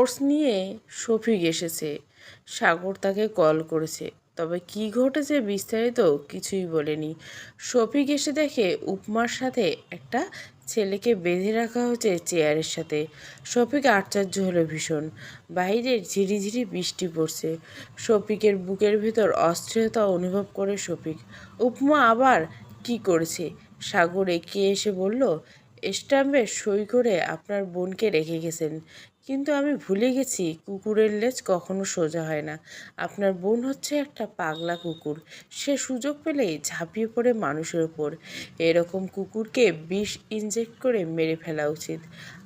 Course নিয়ে শফিক এসেছে। সাগর তাকে কল করেছে। তবে কি ঘটেছে বিস্তারিত কিছুই বলেনি। শফিক এসে দেখে উপমার সাথে একটা ছেলেকে বেঁধে রাখা হয়েছে চেয়ারের সাথে। শফিক আশ্চর্য হলো ভীষণ। বাইরে ঝিরিঝিরি বৃষ্টি পড়ছে। শফিকের বুকের ভেতর অস্থিরতা অনুভব করে শফিক। উপমা আবার কি করেছে? সাগর এগিয়ে এসে বলল, স্ট্যাম্পে সই করে আপনার বোনকে রেখে গেছেন। কিন্তু আমি ভুলে গেছি, কুকুরের লেজ কখনো সোজা হয় না। আপনার বোন হচ্ছে একটা পাগলা কুকুর। সে সুযোগ পেলেই ঝাঁপিয়ে পড়ে মানুষের ওপর এরকম কুকুরকে বিষ ইনজেক্ট করে মেরে ফেলা উচিত।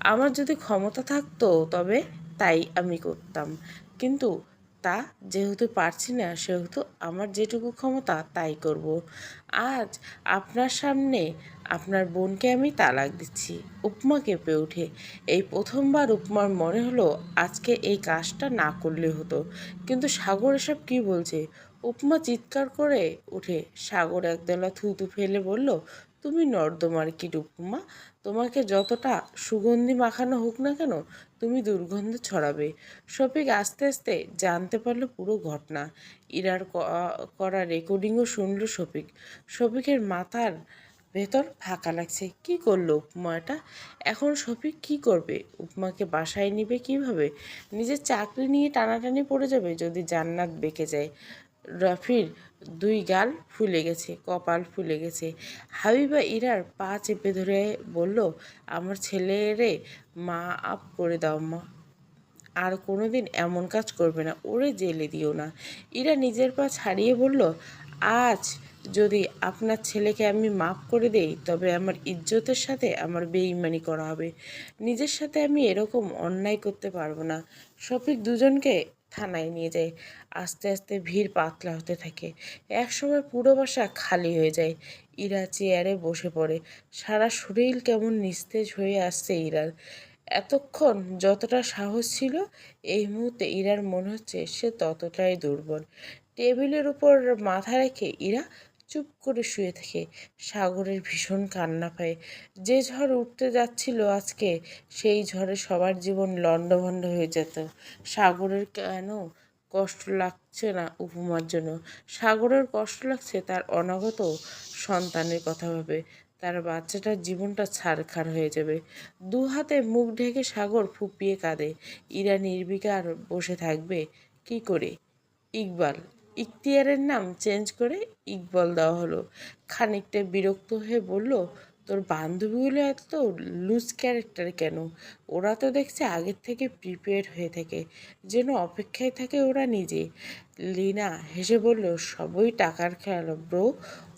আমার যদি ক্ষমতা থাকতো তবে তাই আমি করতাম। কিন্তু তা যেহেতু পারছি না, সেহেতু আমার যেটুকু ক্ষমতা তাই করব। আজ আপনার সামনে আপনার বোনকে আমি তালাক দিচ্ছি, উপমা কেঁপে উঠে এই প্রথমবার উপমার মনে হলো আজকে এই কাজটা না করলে হতো, কিন্তু সাগর এসব কী বলছে? উপমা চিৎকার করে উঠে সাগর একদলা থুতু ফেলে বলল তুমি নর্দমার কি উপমা তোমাকে যতটা সুগন্ধি মাখানো হোক না কেন, তুমি দুর্গন্ধ ছড়াবে। শফিক আস্তে আস্তে জানতে পারল পুরো ঘটনা। ইরার করা রেকর্ডিংও শুনলো শফিক। শফিকের মাথার ভেতর ফাঁকা লাগছে। কি করল উপমাটা এখন শফিক কি করবে? উপমাকে বাসায় নিবে কীভাবে? নিজের চাকরি নিয়ে টানাটানি পড়ে যাবে যদি জান্নাত বেঁকে যায়। রফির দুই গাল ফুলে গেছে, কপাল ফুলে গেছে। হাবিবা ইরার পা চেপে ধরে বলল, আমার ছেলেরে মা আপ করে দাও মা। আর কোনোদিন এমন কাজ করবে না, ওরে জেলে দিও না। ইরা নিজের পা ছাড়িয়ে বলল, আজ যদি আপনার ছেলেকে আমি মাফ করে দেই, তবে আমার ইজ্জতের সাথে আমার বেইমানি করা হবে। নিজের সাথে আমি এরকম অন্যায় করতে পারব না। শফিক দুজনকে থানায় নিয়ে যায়। আস্তে আস্তে ভিড় পাতলা হতে থাকে। একসময় পুরো বাসা খালি হয়ে যায়। ইরা চেয়ারে বসে পড়ে। সারা শরীর কেমন নিস্তেজ হয়ে আসছে ইরার। এতক্ষণ যতটা সাহস ছিল, এই মুহূর্তে ইরার মনে হচ্ছে সে ততটাই দুর্বল। টেবিলের উপর মাথা রেখে ইরা চুপ করে শুয়ে থাকে। সাগরের ভীষণ কান্না পায়। যে ঝড় উঠতে যাচ্ছিল আজকে, সেই ঝড়ে সবার জীবন লণ্ডভণ্ড হয়ে যেত। সাগরের কেন কষ্ট লাগছে না উপমার জন্য? সাগরের কষ্ট লাগছে তার অনাগত সন্তানের কথা ভাবে। তার বাচ্চাটার জীবনটা ছারখার হয়ে যাবে। দু হাতে মুখ ঢেকে সাগর ফুপিয়ে কাঁদে। ইরা নির্বিকার বসে থাকবে। কি করে? ইকবাল ইখতিয়ারের নাম চেঞ্জ করে ইকবল দেওয়া হলো। খানিকটা বিরক্ত হয়ে বলল, তোর বান্ধবীগুলো এত লুজ ক্যারেক্টার কেন? ওরা তো দেখছে আগের থেকে প্রিপেয়ার হয়ে থাকে, যেন অপেক্ষায় থাকে ওরা নিজে। লিনা হেসে বলল, সবই টাকার খেয়াল ব্রো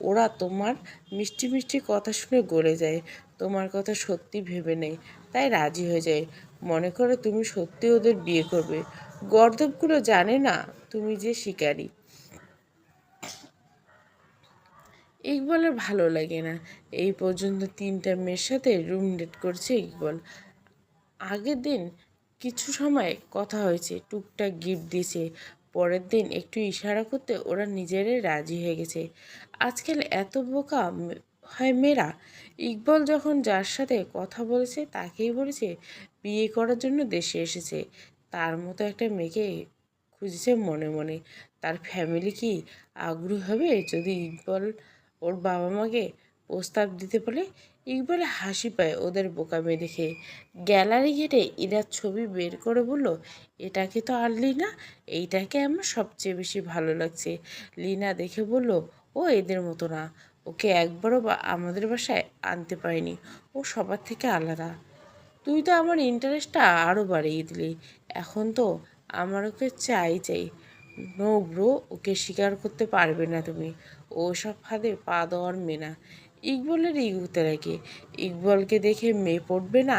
ওরা তোমার মিষ্টি মিষ্টি কথা শুনে গলে যায়, তোমার কথা সত্যি ভেবে নেই তাই রাজি হয়ে যায়। মনে করে তুমি সত্যি ওদের বিয়ে করবে। গর্দবগুলো জানে না তুমি যে শিকারী। ইকবলের ভালো লাগে না। এই পর্যন্ত তিনটা মেয়ের সাথে রুম ডেট করছে ইকবল। আগের দিন কিছু সময় কথা হয়েছে, টুকটাক গিফট দিয়েছে। পরের দিন একটু ইশারা করতে ওরা নিজেরাই রাজি হয়ে গেছে। আজকাল এত বোকা হয় মেয়েরা। ইকবল যখন যার সাথে কথা বলেছে তাকেই বলেছে, বিয়ে করার জন্য দেশে এসেছে। তার মতো একটা মেয়েকে খুঁজছে মনে মনে। তার ফ্যামিলি কি আগ্রহ হবে যদি ইকবল ওর বাবা মাকে প্রস্তাব দিতে বলে ইকবালে হাসি পায় ওদের বোকামে দেখে। গ্যালারি ঘেটে ইরার ছবি বের করে বলল, এটাকে তো আর লিনা, এইটাকে আমার সবচেয়ে বেশি ভালো লাগছে। লিনা দেখে বলল, ও এদের মতো না। ওকে একবারও বা আমাদের বাসায় আনতে পারিনি। ও সবার থেকে আলাদা। তুই তো আমার ইন্টারেস্টটা আরও বাড়িয়ে দিলি। এখন তো আমার ওকে চাই চাই। নো ব্রো, ওকে স্বীকার করতে পারবে না তুমি। ও সব ফাঁদে পা মেয়ে না ইকবলের ইগুতে রাখে ইকবলকে দেখে মেয়ে পড়বে না?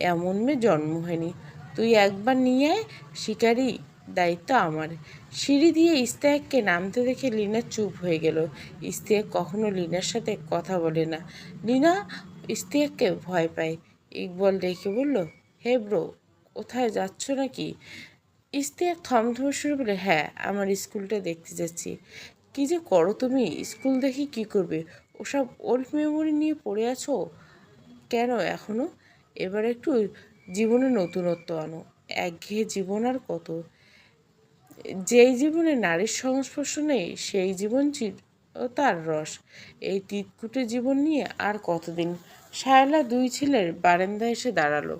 এমন মেয়ে জন্ম হয়নি। তুই একবার নিয়ে আয়, শিকারি দায়িত্ব আমার। সিঁড়ি দিয়ে ইস্তেহাককে নামতে দেখে লিনা চুপ হয়ে গেল। ইস্তেহাক কখনো লিনার সাথে কথা বলে না। লিনা ইস্তেহাককে ভয় পায়। ইকবল দেখে বলল, হে ব্রো, কোথায় যাচ্ছ নাকি? ইস্তিয়াক থমথমে শুরু বলে হ্যাঁ আমার স্কুলটা দেখতে যাচ্ছি। কি যে করো তুমি? স্কুল দেখি কি করবে? ওসব ওল্ড মেমোরি নিয়ে পড়ে আছো? কেন এখনও? এবার একটু জীবনে নতুনত্ব আনো। একঘেয়ে জীবন আর কত? যেই জীবনে নারীর সংস্পর্শ নেই, সেই জীবন তার রস। এই তিতকুটে জীবন নিয়ে আর কতদিন? শায়লা দুই ছেলের বারান্দায় এসে দাঁড়াল।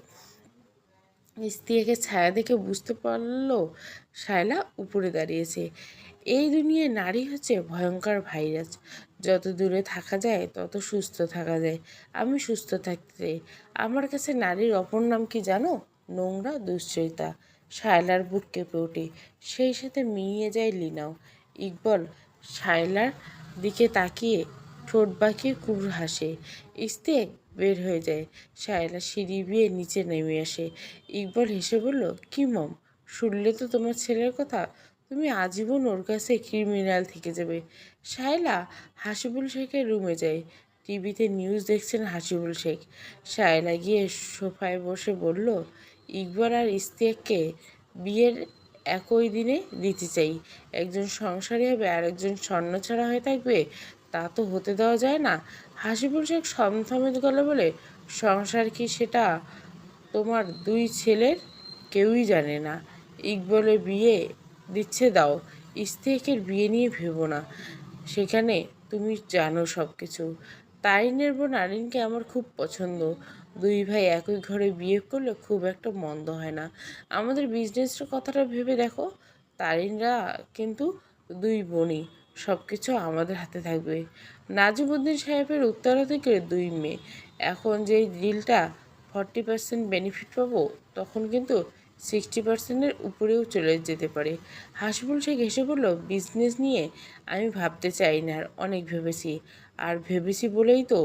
স্ত্রীকে ছায়া দেখে বুঝতে পারল, শায়লা উপরে দাঁড়িয়েছে। এই দুনিয়ায় নারী হচ্ছে ভয়ঙ্কর ভাইরাস। যত দূরে থাকা যায়, তত সুস্থ থাকা যায়। আমি সুস্থ থাকতে চাই। আমার কাছে নারীর অপর নাম কি জানো? নোংরা দুশ্চরিতা। শায়লার বুক কেঁপে ওঠে। সেই সাথে মিলিয়ে যায় লিনাও। ইকবল, শায়লার দিকে তাকিয়ে ঠোঁট বাঁকিয়ে কুকুর হাসে। ইস্তে বের হয়ে যায়। শায়লা সিঁড়ি বিয়ে নিচে নেমে আসে। ইকবল হেসে বলল, কি মম, শুনলে তো তোমার ছেলের কথা? তুমি আজীবন ওর কাছে ক্রিমিনাল থেকে যাবে। শায়লা, হাসিবুল শেখের রুমে যায়। টিভিতে নিউজ দেখছেন হাসিবুল শেখ। শায়লা গিয়ে সোফায় বসে বলল, ইকবল আর ইস্তিয়াককে বিয়ের একই দিনে দিতে চাই। একজন সংসারী হবে আর একজন স্বর্ণছাড়া হয়ে থাকবে। তা তো হতে দেওয়া যায় না। হাসিবুল শেখ সমথমেত গলে বলে, সংসার কি সেটা তোমার দুই ছেলের কেউই জানে না। ইকবলের বিয়ে দিচ্ছে দাও। ইস্তেকের বিয়ে নিয়ে ভেবো না। সেখানে তুমি জানো সব কিছু তারিনের বোন আরিনকে আমার খুব পছন্দ। দুই ভাই একই ঘরে বিয়ে করলে খুব একটা মন্দ হয় না। আমাদের বিজনেসের কথাটা ভেবে দেখো, তারিনরা কিন্তু দুই বোনই। সব কিছু আমাদের হাতে থাকবে। নাজিমুদ্দিন সাহেবের উত্তরাধিকারী দুই মেয়ে। এখন যেই ডিলটা ফর্টি পার্সেন্ট বেনিফিট পাবো, তখন কিন্তু সিক্সটি পার্সেন্টের উপরেও চলে যেতে পারে। হাসিবুল শেখ হেসে বলল বিজনেস নিয়ে আমি ভাবতে চাই না, আর অনেক ভেবেছি। আর ভেবেছি বলেই তো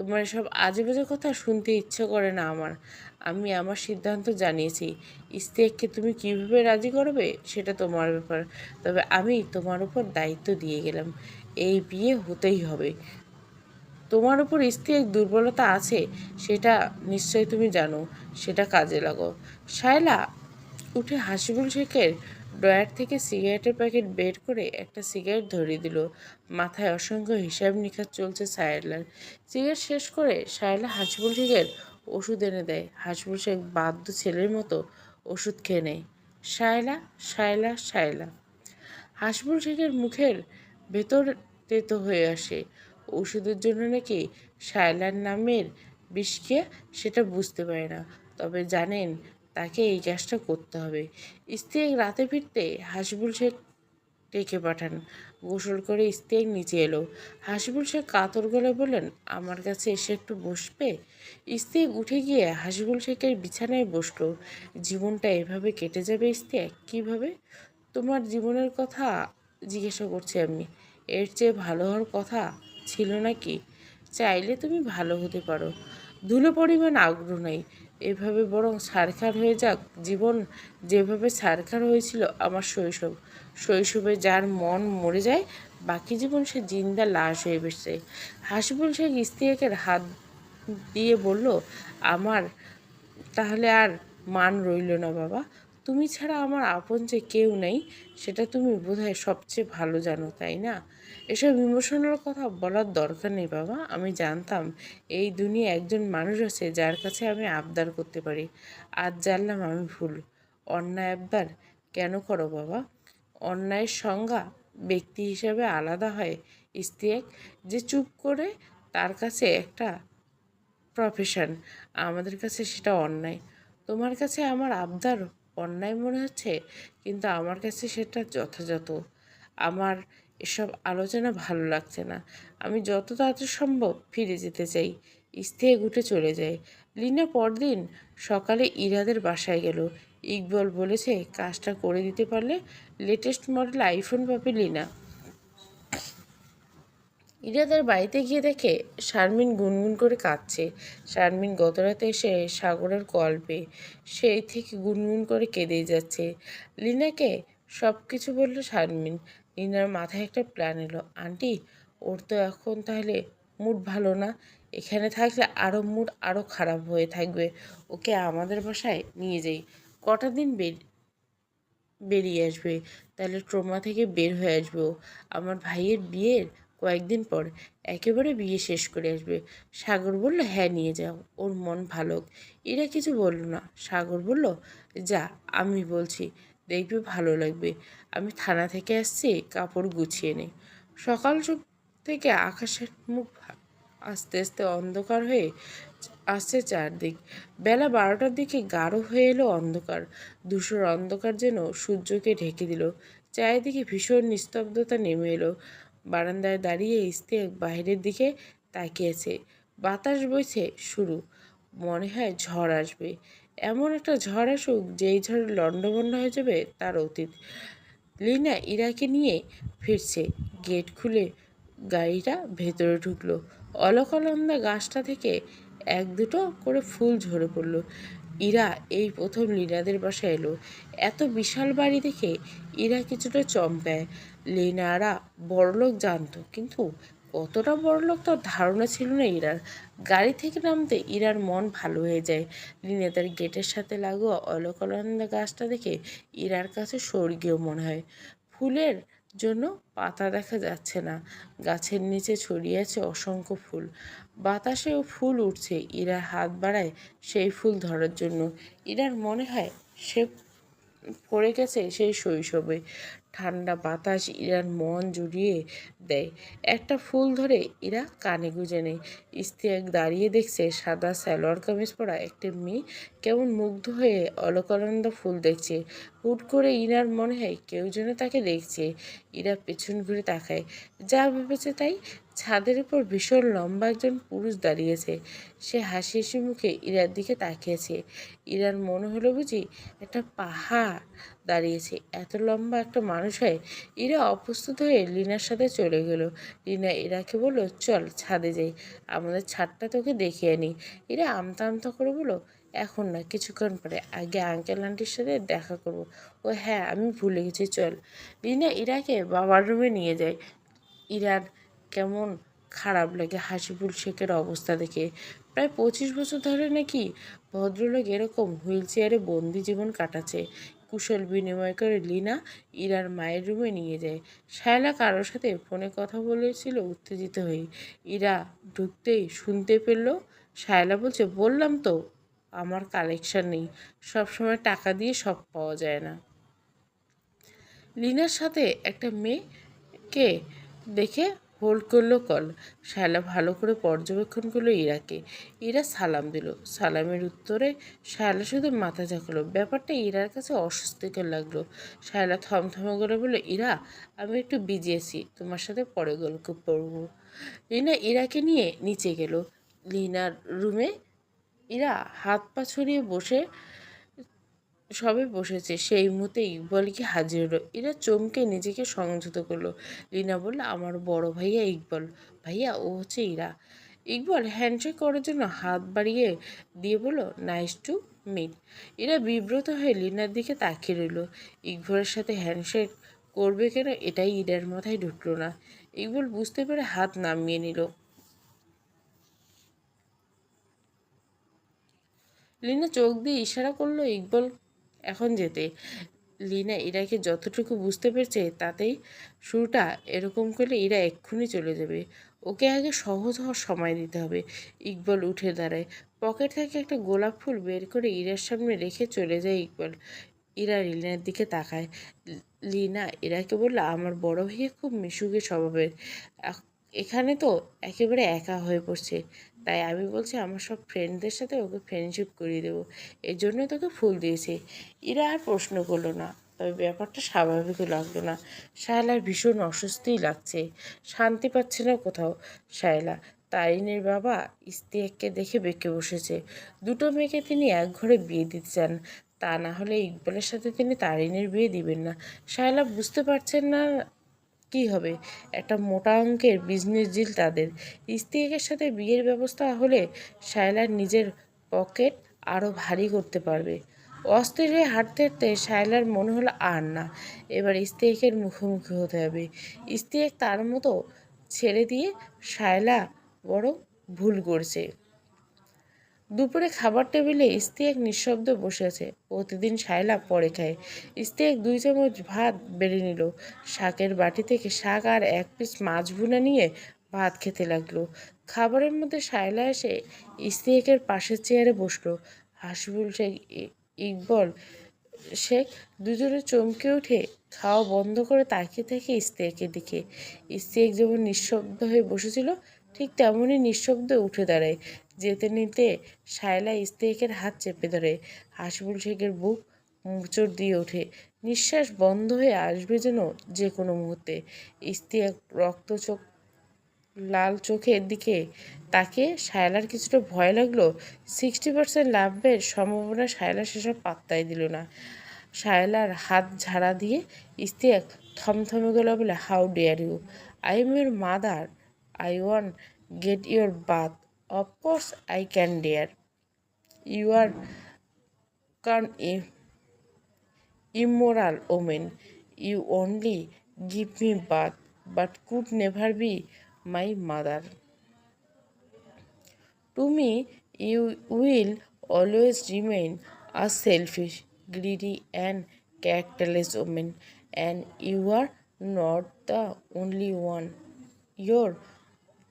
তোমার সব আজে বাজে কথা শুনতে ইচ্ছে করে না আমার। আমি আমার সিদ্ধান্ত জানিয়েছি। ইস্তেককে তুমি কীভাবে রাজি করবে সেটা তোমার ব্যাপার। তবে আমি তোমার উপর দায়িত্ব দিয়ে গেলাম। এই বিয়ে হতেই হবে। তোমার উপর স্ত্রীর দুর্বলতা আছে, সেটা নিশ্চয় তুমি জানো, সেটা কাজে লাগো। শায়লা উঠে হাসিবুল শেখের ড্রয়ার থেকে সিগারেটের প্যাকেট বের করে একটা সিগারেট ধরিয়ে দিল। মাথায় অসংখ্য হিসাব নিকাশ চলছে সায়লার সিগারেট শেষ করে শায়লা হাসিবুল শেখের ওষুধ এনে দেয়। হাসিবুল শেখ বাধ্য ছেলের মতো ওষুধ খেয়ে নেয়। শায়লা শায়লা শায়লা। হাসিবুল শেখের মুখের ভেতর তেতো হয়ে আসে। ওষুধের জন্য নাকি শায়লার নামের বিষকে সেটা বুঝতে পারে না। তবে জানেন, তাকে এই কাজটা করতে হবে। স্ত্রী রাতে ফিরতে হাসিবুল শেখ ডেকে পাঠান। গোসল করে স্ত্রী নিচে এলো। হাসিবুল শেখ কাতর গলে বললেন, আমার কাছে এসে একটু বসবে? স্ত্রী উঠে গিয়ে হাসিবুল শেখের বিছানায় বসল। জীবনটা এভাবে কেটে যাবে স্ত্রী কীভাবে? তোমার জীবনের কথা জিজ্ঞাসা করছি আমি। এর চেয়ে ভালো হওয়ার কথা ছিল নাকি? চাইলে তুমি ভালো হতে পারো। ধুলো পরিমাণ আগ্রহ নেই। এভাবে বরং সারখার হয়ে যাক। জীবন যেভাবে সারখার হয়েছিল আমার শৈশব। শৈশবে যার মন মরে যায়, বাকি জীবন সে জিন্দা লাশ হয়ে বসে হাসিবুল শেখ স্ত্রীকে হাত দিয়ে বলল, আমার তাহলে আর মান রইল না বাবা। তুমি ছাড়া আমার আপন যে কেউ নেই, সেটা তুমি বোধহয় সবচেয়ে ভালো জানো, তাই না? এসব ইমোশনাল কথা বলার দরকার নেই বাবা। আমি জানতাম এই দুনিয়া একজন মানুষ আছে যার কাছে আমি আবদার করতে পারি। আজ জানলাম আমি ভুল। অন্যায় আবদার কেন করো বাবা? অন্যায়ের সংজ্ঞা ব্যক্তি হিসাবে আলাদা হয় স্ত্রী যে চুপ করে তার কাছে একটা প্রফেশন আমাদের কাছে সেটা অন্যায়। তোমার কাছে আমার আবদার অন্যায় মনে হচ্ছে? কিন্তু আমার কাছে সেটা যথাযথ। আমার এসব আলোচনা ভালো লাগছে না। আমি যত তাড়াতাড়ি সম্ভব ফিরে যেতে চাই। স্ত্রী উঠে চলে যায়। লিনা পরদিন সকালে ইরাদের বাসায় গেল। ইকবল বলেছে, কাজটা করে দিতে পারলে লেটেস্ট মডেল আইফোন পাবে লিনা। ইরাদের বাড়িতে গিয়ে দেখে শারমিন গুনগুন করে কাঁদছে। শারমিন গতরাতে এসে সাগরের কল পেয়ে সেই থেকে গুনগুন করে কেঁদেই যাচ্ছে। লিনাকে সব কিছু বলল শারমিন। লিনার মাথায় একটা প্ল্যান এলো। আন্টি, ওর তো এখন তাহলে মুড ভালো না। এখানে থাকলে আরও মুড আরও খারাপ হয়ে থাকবে। ওকে আমাদের বাসায় নিয়ে যাই। কটা দিন বের, বেরিয়ে আসবে। তাহলে ট্রমা থেকে বের হয়ে আসবে আমার ভাইয়ের বিয়ের কয়েকদিন পর একেবারে বিয়ে শেষ করে আসবে। সাগর বলল হ্যাঁ নিয়ে যাও। ওর মন ভালো। এরা কিছু বলল না। সাগর বলল, যা, আমি বলছি, দেখবে ভালো লাগবে। আমি থানা থেকে আসছি, কাপড় গুছিয়ে নেই সকাল থেকে আকাশের মুখ আস্তে আস্তে অন্ধকার হয়ে আসছে চারদিক। বেলা বারোটার দিকে গাঢ় হয়ে এলো অন্ধকার। ধূসর অন্ধকার যেন সূর্যকে ঢেকে দিল। চারিদিকে ভীষণ নিস্তব্ধতা নেমে এলো। বারান্দায় দাঁড়িয়ে ইস্তেক বাইরের দিকে তাকিয়েছে। বাতাস বইছে শুরু। মনে হয় ঝড় আসবে। এমন একটা ঝড় আসুক, যেই ঝড় লণ্ডভণ্ড হয়ে যাবে তার অতীত। লিনা ইরাকে নিয়ে ফিরছে। গেট খুলে গাড়িটা ভেতরে ঢুকলো। অলকানন্দা গাছটা থেকে এক দুটো করে ফুল ঝরে পড়ল। ইরা এই প্রথম লিনাদের বাসায় এলো। এত বিশাল বাড়ি দেখে ইরা কিছুটা চমকায়। লিনারা বড়লোক জানতো, কিন্তু কতটা বড়লোক তার ধারণা ছিল না ইরার। গাড়ি থেকে নামতে ইরার মন ভালো হয়ে যায়। লিনা তার গেটের সাথে লাগোয়া অলকানন্দা গাছটা দেখে ইরার কাছে স্বর্গীয় মনে হয়। ফুলের জন্য পাতা দেখা যাচ্ছে না। গাছের নিচে ছড়িয়ে আছে অসংখ্য ফুল। বাতাসেও ফুল উঠছে ইরা হাত বাড়ায় সেই ফুল ধরার জন্য। ইরার মনে হয় সে পড়ে গেছে সেই শৈশবে। ঠান্ডা বাতাস ইরার মন জুড়িয়ে দেয়। একটা ফুল ধরে ইরা কানে গুঁজে নেয়। ইস্তিয়াক দাঁড়িয়ে দেখছে সাদা স্যালোয়ার কামিজ পরা একটি মেয়ে কেমন মুগ্ধ হয়ে অলকানন্দ ফুল দেখছে। হুট করে ইরার মনে হয় কেউ যেন তাকে দেখছে। ইরা পেছন ঘুরে তাকায়। যা ভেবেছে তাই ছাদের উপর ভীষণ লম্বা একজন পুরুষ দাঁড়িয়েছে। সে হাসি হাসি মুখে ইরার দিকে তাকিয়েছে। ইরার মনে হলো বুঝি একটা পাহাড় দাঁড়িয়েছে। এত লম্বা একটা মানুষ হয় ইরা অপ্রস্তুত হয়ে লিনার সাথে চলে গেল। লিনা ইরাকে বলল, চল ছাদে যাই। আমাদের ছাদটা তোকে দেখিয়ে নিই ইরা আমতা আমতা করে বলো এখন না, কিছুক্ষণ পরে। আগে আঙ্কেল আন্টির সাথে দেখা করব। ও হ্যাঁ আমি ভুলে গেছি, চল। লিনা ইরাকে বাবার রুমে নিয়ে যায়। ইরার কেমন খারাপ লাগে হাসিপুর শেখের অবস্থা দেখে। প্রায় পঁচিশ বছর ধরে নাকি ভদ্রলোক এরকম হুইল চেয়ারে বন্দি জীবন কাটাচ্ছে। কুশল বিনিময় করে লিনা ইরার মায়ের রুমে নিয়ে যায়। শায়লা কারোর সাথে ফোনে কথা বলেছিল উত্তেজিত হয়ে। ইরা ঢুকতেই শুনতে পেল। শায়লা বলছে, বললাম তো, আমার কালেকশন নেই। সবসময় টাকা দিয়ে সব পাওয়া যায় না। লিনার সাথে একটা মেয়েকে দেখে হোল্ড করল কল। শায়লা ভালো করে পর্যবেক্ষণ করল ইরাকে। ইরা সালাম দিল। সালামের উত্তরে শায়লা শুধু মাথা ঝাঁকলো। ব্যাপারটা ইরার কাছে অস্বস্তিকর লাগল। শায়লা থমথমে করে বলল, ইরা, আমি একটু বিজি আছি। তোমার সাথে পরে গল্প পড়ব লিনা ইরাকে নিয়ে নিচে গেল। লিনার রুমে ইরা হাত পা ছড়িয়ে বসে সবে বসেছে। সেই মুহূর্তে ইকবালকে হাজির হলো। এরা চমকে নিজেকে সংযত করল। লীনা বলল, আমার বড় ভাইয়া ইকবাল। ভাইয়া, ও হচ্ছে ইরা। ইকবাল হ্যান্ডশেক করার জন্য হাত বাড়িয়ে দিয়ে বলল নাইস টু মিট এরা বিব্রত হয়ে লিনার দিকে তাকিয়ে রইল। ইকবালের সাথে হ্যান্ডশেক করবে কেন এটাই ইরার মাথায় ঢুকলো না। ইকবাল বুঝতে পেরে হাত নামিয়ে নিল। লিনা চোখ দিয়ে ইশারা করল ইকবাল এখন যেতে। লিনা ইরাকে যতটুকু বুঝতে পেরেছে, তাতেই শুরুটা এরকম করলে ইরা এক্ষুনি চলে যাবে। ওকে আগে সহজ হওয়ার সময় দিতে হবে। ইকবাল উঠে দাঁড়ায়। পকেট থেকে একটা গোলাপ ফুল বের করে ইরার সামনে রেখে চলে যায় ইকবাল। ইরা লিনার দিকে তাকায়। লিনা ইরাকে বলল, আমার বড় ভাইয়া খুব মিশুকে স্বভাবের। এখানে তো একেবারে একা হয়ে পড়ছে। তাই আমি বলছি আমার সব ফ্রেন্ডদের সাথে ওকে ফ্রেন্ডশিপ করিয়ে দেবো। এই জন্য তোকে ফুল দিয়েছি। এরা আর প্রশ্ন করল না। তবে ব্যাপারটা স্বাভাবিকও লাগল না। শায়লার ভীষণ অস্বস্তিই লাগছে। শান্তি পাচ্ছে না কোথাও শায়লা। তারিনের বাবা ইস্তিয়াককে দেখে বেঁকে বসেছে। দুটো মেয়েকে তিনি এক ঘরে বিয়ে দিতে চান। তা না হলে ইকবালের সাথে তিনি তারিনের বিয়ে দিবেন না। শায়লা বুঝতে পারছেন না কি হবে? একটা মোটা অঙ্কের বিজনেস ডিল তাদের। ইস্তিকের সাথে বিয়ের ব্যবস্থা হলে শায়লার নিজের পকেট আরও ভারী করতে পারবে। অস্থির হয়ে হাঁটতে হাঁটতে শায়লার মনে হলো আর না, এবার ইস্তেকের মুখোমুখি হতে হবে। ইস্তেক তার মতো ছেড়ে দিয়ে শায়লা বড় ভুল করছে। দুপুরে খাবার টেবিলে ইস্তিয়াক নিঃশব্দ বসে আছে। প্রতিদিন শায়লা পরে খায়। ইস্তিয়াক দুই চামচ ভাত বেড়ে নিল। শাকের বাটি থেকে শাক আর এক পিস মাছ ভুনা নিয়ে ভাত খেতে লাগল। খাবারের মধ্যে শায়লা এসে ইস্তিয়াকের পাশের চেয়ারে বসল। হাসিবুল শেখ ইকবল শেখ দুজনে চমকে উঠে খাওয়া বন্ধ করে তাকিয়ে থাকে ইস্তিয়াকের দিকে। ইস্তিয়াক যেমন নিঃশব্দ হয়ে বসেছিল ঠিক তেমনই নিঃশব্দে উঠে দাঁড়ায়। যেতে নিতে শায়লা ইস্তিয়াকের হাত চেপে ধরে। হাসিবুল শেখের বুক মুচড় দিয়ে ওঠে। নিঃশ্বাস বন্ধ হয়ে আসবে যেন যে কোনো মুহূর্তে ইস্তিয়াক রক্ত চোখ, লাল চোখের দিকে তাকে শায়লার কিছুটা ভয় লাগল। সিক্সটি পার্সেন্ট লাভের সম্ভাবনা শায়লা সেসব পাত্তাই দিল না। শায়লার হাত ঝাড়া দিয়ে ইস্তিয়াক থমথমে গেল বলে how dare you I am your mother I want get your bath of course I can dare you are can immoral woman. You only give me birth, but could never be my mother. To me, you will always remain a selfish, greedy, and characterless woman, and you are not the only one. Your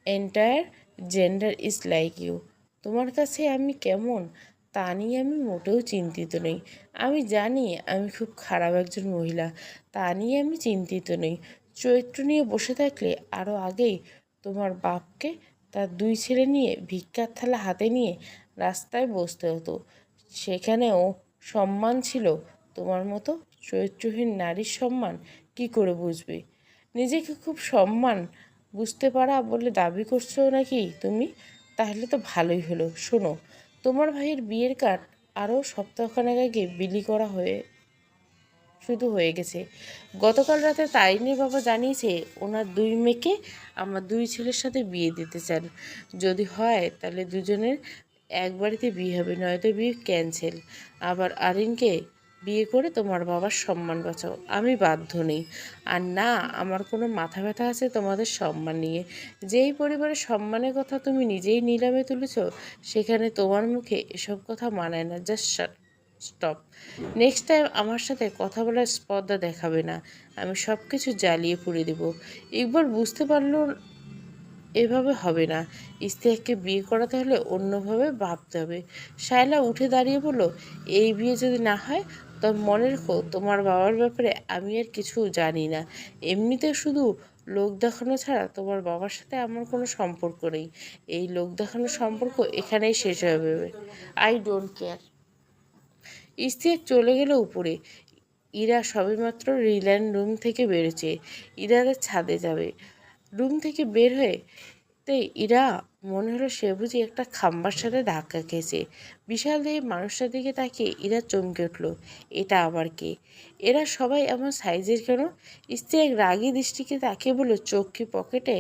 entire gender is like you তোমার কাছে আমি কেমন? তা নিয়ে আমি মোটেও চিন্তিত নই। আমি জানি আমি খুব খারাপ একজন মহিলা। তা নিয়ে আমি চিন্তিত নই। চরিত্র নিয়ে বসে থাকলে আরও আগেই তোমার বাপকে তার দুই ছেলে নিয়ে ভিক্ষার থালা হাতে নিয়ে রাস্তায় বসতে হতো। সেখানেও সম্মান ছিল। তোমার মতো চরিত্রহীন নারীর সম্মান কি করে বুঝবে? নিজেকে খুব সম্মান বুঝতে পারা বলে দাবি করছ নাকি তুমি? তাহলে তো ভালোই হলো। শোনো, তোমার ভাইয়ের বিয়ের কার্ড আরও সপ্তাহখানেক আগে বিলি করা হয়ে, শুধু হয়ে গেছে। গতকাল রাতে তারিনের বাবা জানিয়েছে, ওনার দুই মেয়েকে আমার দুই ছেলের সাথে বিয়ে দিতে চান। যদি হয়, তাহলে দুজনের এক বাড়িতে বিয়ে হবে, নয়তো বিয়ে ক্যান্সেল আবার আরিনকে বিয়ে করে তোমার বাবার সম্মান বাঁচাও। আমি বাধ্য নেই। আর না, আমার কোনো মাথা ব্যথা আছে তোমাদের সম্মান নিয়ে। যেই পরিবারের সম্মানের কথা তুমি নিজেই নিলামে তুলেছ, সেখানে তোমার মুখে এসব কথা মানায় না। Just stop. নেক্সট টাইম আমার সাথে কথা বলার স্পর্ধা দেখাবে না। আমি সব কিছু জ্বালিয়ে পুড়ে দেব। একবার বুঝতে পারল এভাবে হবে না। ইস্তিয়াককে বিয়ে করাতে হলে অন্যভাবে ভাবতে হবে। শায়লা উঠে দাঁড়িয়ে বলল, এই বিয়ে যদি না হয় তবে মনে রেখো তোমার বাবার ব্যাপারে আমি আর কিছু জানি না। এমনিতে শুধু লোক দেখানো ছাড়া তোমার বাবার সাথে আমার কোনো সম্পর্ক নেই। এই লোক দেখানোর সম্পর্ক এখানেই শেষ হয়ে যাবে আই ডোন্ট কেয়ার ইস্তিয়াক চলে গেল উপরে। ইরা সবেমাত্র রিল্যান্ড রুম থেকে বেরোচ্ছে। ইরাদের ছাদে যাবে। রুম থেকে বের হয়ে তে ইরা মনে হলো সে বুঝি একটা খাম্বার সাথে ধাক্কা খেয়েছে। বিশাল দেহে মানুষটার দিকে তাকিয়ে এরা চমকে উঠল, এটা আবার কে? এরা সবাই এমন সাইজের কেন? স্ত্রী এক রাগী দৃষ্টিকে তাকিয়ে বলল, চোখ কি পকেটে?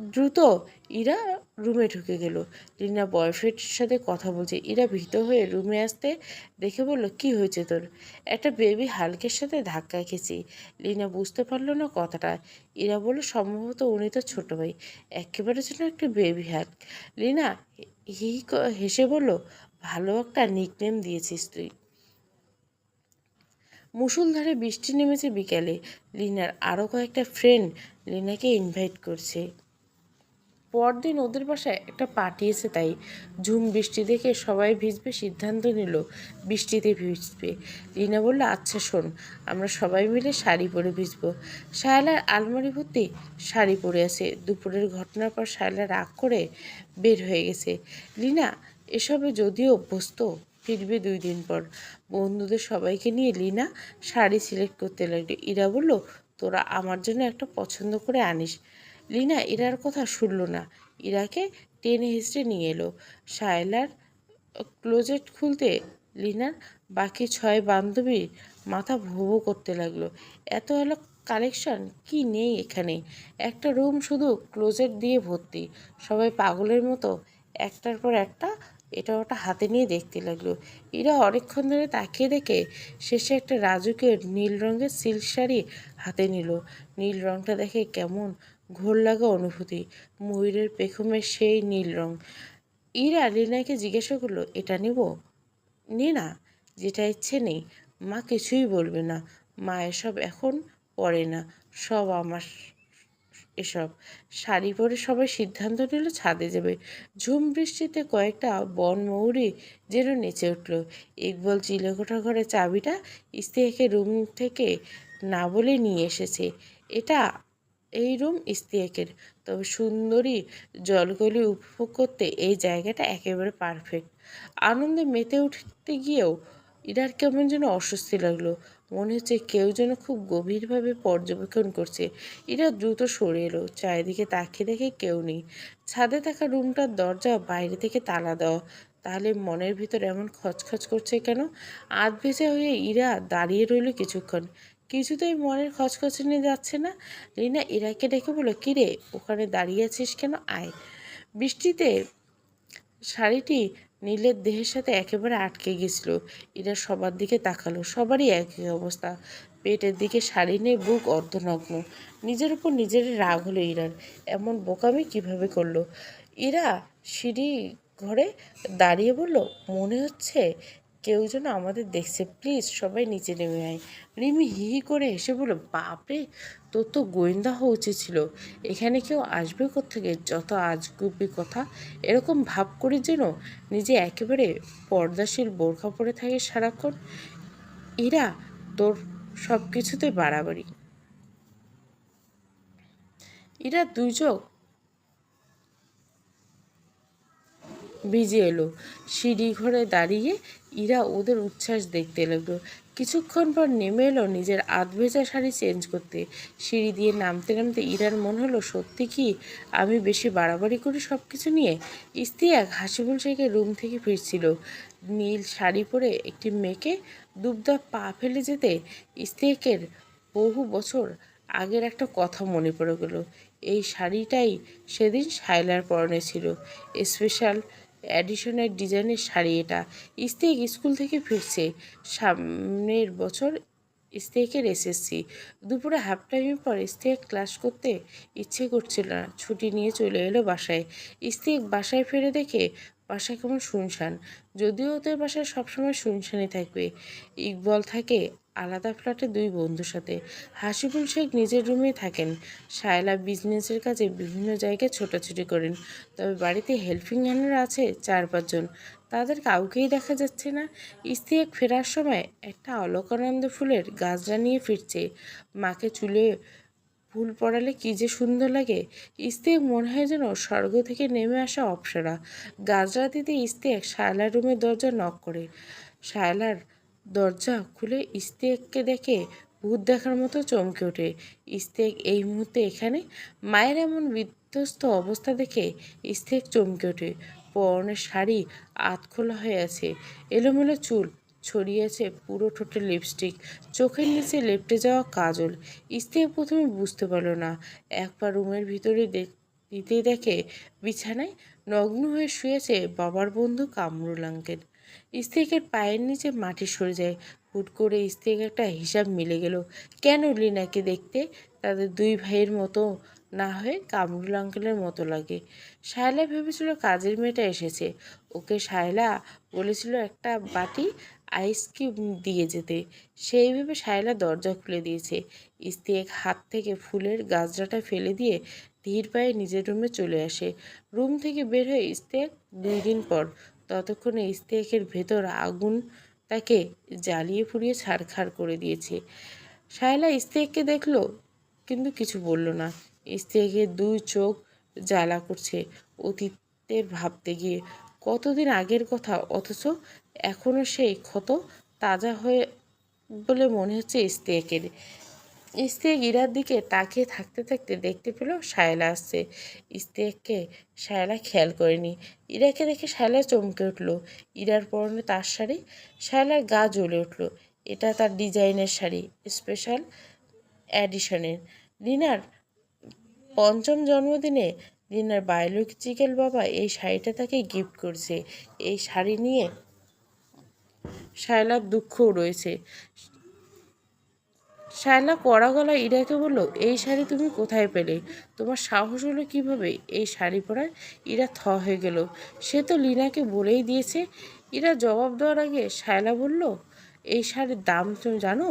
দ্রুত ইরা রুমে ঢুকে গেল। রিনা বয়ফ্রেন্ডের সাথে কথা বলছে। ইরা ভীত হয়ে রুমে আসতে দেখে বলল, কি হয়েছে তোর? একটা বেবি হালকের সাথে ধাক্কা খেয়েছি। লিনা বুঝতে পারল না কথাটা। ইরা বলল, সম্ভবত উনি তো ছোটো ভাই। একেবারে যেন একটা বেবি হাল্ক। লিনা হি হেসে বলল, ভালো একটা নিকনেম দিয়েছিস তুই। মুষলধারে বৃষ্টি নেমেছে বিকেলে। লিনার আরও কয়েকটা ফ্রেন্ড লিনাকে ইনভাইট করছে। পরদিন ওদের বাসায় একটা পার্টি এসে তাই ঝুম বৃষ্টি দেখে সবাই ভিজবে সিদ্ধান্ত নিল, বৃষ্টিতে ভিজবে। রিনা বলল আচ্ছা শোন, আমরা সবাই মিলে শাড়ি পরে ভিজবো। শায়লার আলমারি ভর্তি শাড়ি পরে আছে। দুপুরের ঘটনার পর শায়লা রাগ করে বের হয়ে গেছে। লিনা এসবে যদিও অভ্যস্ত, ফিরবে দুই দিন পর। বন্ধুদের সবাইকে নিয়ে লিনা শাড়ি সিলেক্ট করতে লাগল। ইরা বলল, তোরা আমার জন্য একটা পছন্দ করে আনিস। লিনা ইরার কথা শুনল না। ইরাকে টেনে হিসড়ে নিয়ে এলো। শায়লার ক্লোজেট খুলতে লিনার বাকি ছয় বান্ধবীর মাথা ভুবো করতে লাগল। এত এলো কালেকশন? কি নেই এখানে? একটা রুম শুধু ক্লোজেট দিয়ে ভর্তি। সবাই পাগলের মতো একটার পর একটা এটা ওটা হাতে নিয়ে দেখতে লাগল। এরা অনেকক্ষণ ধরে তাকিয়ে দেখে শেষে একটা রাজুকের নীল রঙের সিল্ক শাড়ি হাতে নিল। নীল রঙটা দেখে কেমন ঘোর লাগা অনুভূতি। ময়ূরের পেখমের সেই নীল রং। ইরা রিনাকে জিজ্ঞাসা করল, এটা নিব? নে না, যেটা ইচ্ছে নেই। মা কিছুই বলবে না। মা এসব এখন পড়ে না। সব আমার এসব। শাড়ি পরে সবাই সিদ্ধান্ত নিল, ছাদে যাবে। ঝুম বৃষ্টিতে কয়েকটা বনমৌরি যেন নেচে উঠল। ইকবল চিলেকোঠা ঘরে চাবিটা স্ত্রীকে রুম থেকে না বলে নিয়ে এসেছে। এটা এই রুম ইস্তিয়াকের তবে সুন্দরী জলগলি উপভোগ করতে এই জায়গাটা একেবারে পারফেক্ট আনন্দে মেতে উঠতে গিয়েও ইরার কেমন যেন অস্বস্তি লাগল। মনে হচ্ছে কেউ যেন খুব গভীরভাবে পর্যবেক্ষণ করছে। ইরা দ্রুত সরে এলো, চারিদিকে তাকিয়ে দেখে কেউ নেই। ছাদে থাকা রুমটার দরজা বাইরে থেকে তালা দেওয়া। তাহলে মনের ভিতর এমন খচখচ করছে কেন? আধ ভেজা হয়ে ইরা দাঁড়িয়ে রইল কিছুক্ষণ। কিছুতেই মনের খচখচনি যাচ্ছে না। রিনা ইরাকে ডেকে বলো কিরে ওখানে দাঁড়িয়ে আছিস কেন? আয়। বৃষ্টিতে শাড়িটি নীলের দেহের সাথে একেবারে আটকে গেছিল। ইরা সবার দিকে তাকালো, সবারই একই অবস্থা। পেটের দিকে শাড়ি নেই বুক অর্ধনগ্ন। নিজের উপর নিজের রাগ হলো ইরার। এমন বোকামি কীভাবে করল? ইরা সিঁড়ি ঘরে দাঁড়িয়ে বলল, মনে হচ্ছে কেউ যেন আমাদের দেখছে প্লিজ সবাই নিচে নেমে আয়। রিমি হি হি করে হেসে বলল, বাপরে, তোর তো গোয়েন্দা হওয়া উচিত ছিল। এখানে কেউ আসবে থেকে যত আজগুবি কথা, এরকম ভাব করে যেন নিজে একেবারে পর্দাশীল বোরখা পরে থাকে সারাক্ষণ। এরা তোর সব কিছুতে বাড়াবাড়ি। এরা দুই ভিজে এলো। সিঁড়ি ঘরে দাঁড়িয়ে ইরা ওদের উচ্ছ্বাস দেখতে লাগল। কিছুক্ষণ পর নেমে এলো নিজের আধভেজা শাড়ি চেঞ্জ করতে। সিঁড়ি দিয়ে নামতে নামতে ইরার মন হলো, সত্যি কি আমি বেশি বাড়াবাড়ি করি সব কিছু নিয়ে ইস্তিয়াক হাসিবুল শেখে রুম থেকে ফিরছিল। নীল শাড়ি পরে একটি মেয়েকে দুবদা পা ফেলে যেতে ইস্তিয়াকের বহু বছর আগের একটা কথা মনে পড়ে গেল। এই শাড়িটাই সেদিন শাইলার পরনে ছিল। স্পেশাল অ্যাডিশনের ডিজাইনের শাড়ি এটা। ইস্তেক স্কুল থেকে ফিরছে। সামনের বছর ইস্তেকের এসএসসি দুপুরে হাফ টাইমের পর ইস্তেক ক্লাস করতে ইচ্ছে করছিল না। ছুটি নিয়ে চলে এলো বাসায়। ইস্তেক বাসায় ফিরে দেখে বাসা কেমন শুনশান। যদিও ওদের বাসায় সবসময় শুনশানই থাকবে। ইকবল থাকে আলাদা ফ্ল্যাটে দুই বন্ধুর সাথে। হাসিবুল শেখ নিজের রুমেই থাকেন। শায়লা বিজনেসের কাজে বিভিন্ন জায়গায় ছোটাছুটি করেন। তবে বাড়িতে হেল্পিং হ্যান্ডার আছে চার পাঁচজন। তাদের কাউকেই দেখা যাচ্ছে না। ইস্তিয়াক ফেরার সময় একটা অলকানন্দ ফুলের গাছরা নিয়ে ফিরছে। মাকে চুলে ফুল পড়ালে কী যে সুন্দর লাগে। ইস্তেক মনে হয় যেন স্বর্গ থেকে নেমে আসা অপসরা। গাজরা দিতে ইস্তেক শায়লার রুমের দরজা নক করে। শায়লার দরজা খুলে ইস্তেককে দেখে ভূত দেখার মতো চমকে ওঠে। ইস্তেক এই মুহূর্তে এখানে। মায়ের এমন বিধ্বস্ত অবস্থা দেখে ইস্তেক চমকে ওঠে। পরনের শাড়ি আত খোলা হয়ে আছে। এলোমেলো চুল ছড়িয়েছে পুরো ঠোঁটে লিপস্টিক চোখের নিচে লেপটে যাওয়া কাজল। ইস্তেক প্রথমে বুঝতে পারল না। একবার রুমের ভিতরে দিতেই দেখে বিছানায় নগ্ন হয়ে শুয়েছে বাবার বন্ধু কামরুল আঙ্কেল। স্ত্রীকের পায়ের নিচে মাটি সরে যায়। হুট করে স্ত্রীকে একটা হিসাব মিলে গেল। কেন লিনাকে দেখতে? তাদের দুই ভাইয়ের মতো না হয়ে কামরুল আঙ্কেলের মতো লাগে। শায়লা ভেবেছিল কাজের মেয়েটা এসেছে। ওকে শায়লা বলেছিল একটা বাটি আইস কিউব দিয়ে যেতে। সেই ভেবে শায়লা দরজা খুলে দিয়েছে। ইস্তিয়াক হাত থেকে ফুলের গাছড়াটা ফেলে দিয়ে ধীর পায়ে নিজের রুমে চলে আসে। রুম থেকে বের হয়ে ইস্তিয়াক দুই দিন পর ততক্ষণে ইস্তেকের ভেতর আগুন তাকে জ্বালিয়ে পুড়িয়ে ছাড়খাড় করে দিয়েছে। শায়লা ইস্তেককে দেখল, কিন্তু কিছু বলল না। ইস্তেকের দুই চোখ জ্বালা করছে। অতীতের ভাবতে গিয়ে কতদিন আগের কথা, অথচ এখনও সেই ক্ষত তাজা হয়ে বলে মনে হচ্ছে ইস্তেকের ইস্তেক গিরার দিকে তাকিয়ে থাকতে থাকতে দেখতে পেল শায়লা আসছে। ইস্তেককে শায়লা খেয়াল করেনি। ইরাকে দেখে শায়লা চমকে উঠল। ইরার পরনে তার শাড়ি, শায়লার গা জ্বলে উঠল। এটা তার ডিজাইনের শাড়ি, স্পেশাল অ্যাডিশনের রিনার পঞ্চম জন্মদিনে রিনার বায়োলজিক্যাল বাবা এই শাড়িটা তাকে গিফট করছে। এই শাড়ি নিয়ে শায়লার দুঃখও রয়েছে। শায়লা কড়া গলায় ইরাকে বলল, এই শাড়ি তুমি কোথায় পেলে? তোমার সাহস হলো কীভাবে? এই শাড়ি পরায় ইরা থ হয়ে গেল। সে তো লিনাকে বলেই দিয়েছে। ইরা জবাব দেওয়ার আগে শায়লা বলল, এই শাড়ির দাম তুমি জানো?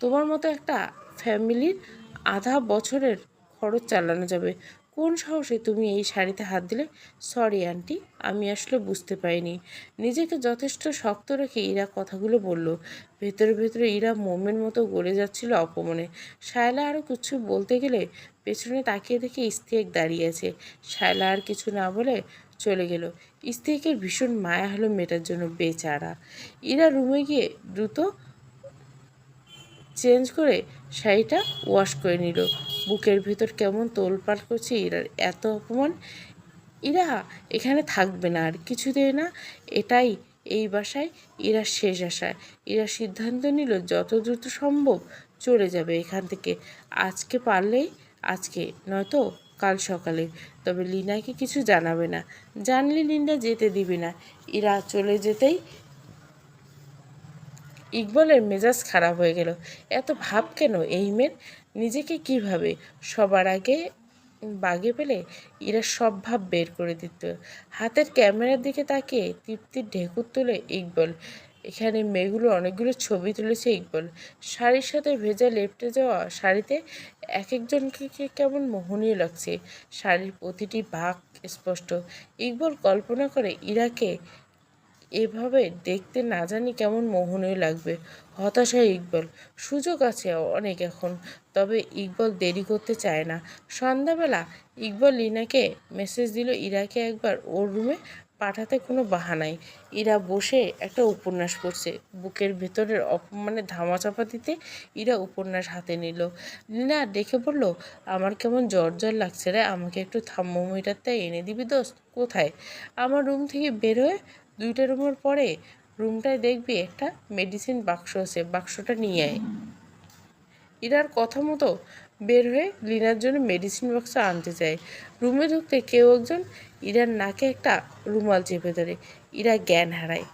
তোমার মতো একটা ফ্যামিলির আধা বছরের খরচ চালানো যাবে। কোন সাহসে তুমি এই শাড়িতে হাত দিলে? সরি আন্টি আমি আসলে বুঝতে পারিনি। নিজেকে যথেষ্ট শক্ত রেখে ইরা কথাগুলো বলল। ভেতরে ভেতরে ইরা মোমের মতো গড়ে যাচ্ছিল অপমনে। শায়লা আরও কিছু বলতে গেলে পেছনে তাকিয়ে দেখে ইস্তেক দাঁড়িয়ে আছে। শায়লা আর কিছু না বলে চলে গেল। ইস্তেকের ভীষণ মায়া হলো মেয়েটার জন্য বেচারা। ইরা রুমে গিয়ে দ্রুত চেঞ্জ করে শাড়িটা ওয়াশ করে নিল। বুকের ভেতর কেমন তোলপাড় করছে ইরার এত অপমান। ইরা এখানে থাকবে না আর কিছুতেই না। এটাই এই বাসায় ইরা শেষ আশায় ইরা সিদ্ধান্ত নিল, যত দ্রুত সম্ভব চলে যাবে এখান থেকে। আজকে পারলেই, আজকে নয়তো কাল সকালে। তবে লিনাকে কিছু জানাবে না। জানলে লিনা যেতে দিবে না। ইরা চলে যেতেই ইকবলের মেজাজ খারাপ হয়ে গেল। এত ভাব কেন এই মেয়ের? নিজেকে কীভাবে? সবার আগে বাগে পেলে এরা সব ভাব বের করে দিত। হাতের ক্যামেরার দিকে তাকিয়ে তৃপ্তির ঢেকুর তুলে ইকবল। এখানে মেয়েগুলো অনেকগুলো ছবি তুলেছে ইকবল। শাড়ির সাথে ভেজা লেপটে যাওয়া শাড়িতে এক একজনকে কেমন মোহনীয় লাগছে। শাড়ির প্রতিটি ভাগ স্পষ্ট। ইকবল কল্পনা করে ইরাকে এভাবে দেখতে না জানি কেমন মোহনীয় লাগবে। হতাশায় ইকবল। সুযোগ আছে অনেক এখন, তবে ইকবল দেরি করতে চায় না। সন্ধ্যাবেলা ইকবল লিনাকে মেসেজ দিল, ইরাকে একবার ওর রুমে পাঠাতে কোনো বাহানাই ইরা বসে একটা উপন্যাস পড়ছে। বুকের ভেতরের অপমানে ধামাচাপা দিতে ইরা উপন্যাস হাতে নিল। লিনা দেখে বলল, আমার কেমন জ্বর জ্বর লাগছে রে, আমাকে একটু থার্মোমিটারটা এনে দিবি দোস্ত, কোথায়? আমার রুম থেকে বের হয়ে দুইটা রুমের পরে রুমটায় দেখবি একটা মেডিসিন বাক্স আছে বাক্সটা নিয়ে আয়। ইরার কথা মতো বের হয়ে লিনার জন্য মেডিসিন বাক্স আনতে চায় রুমে ঢুকতে কেউ একজন ইরার নাকে একটা রুমাল চেপে ধরে। ইরা জ্ঞান হারায়।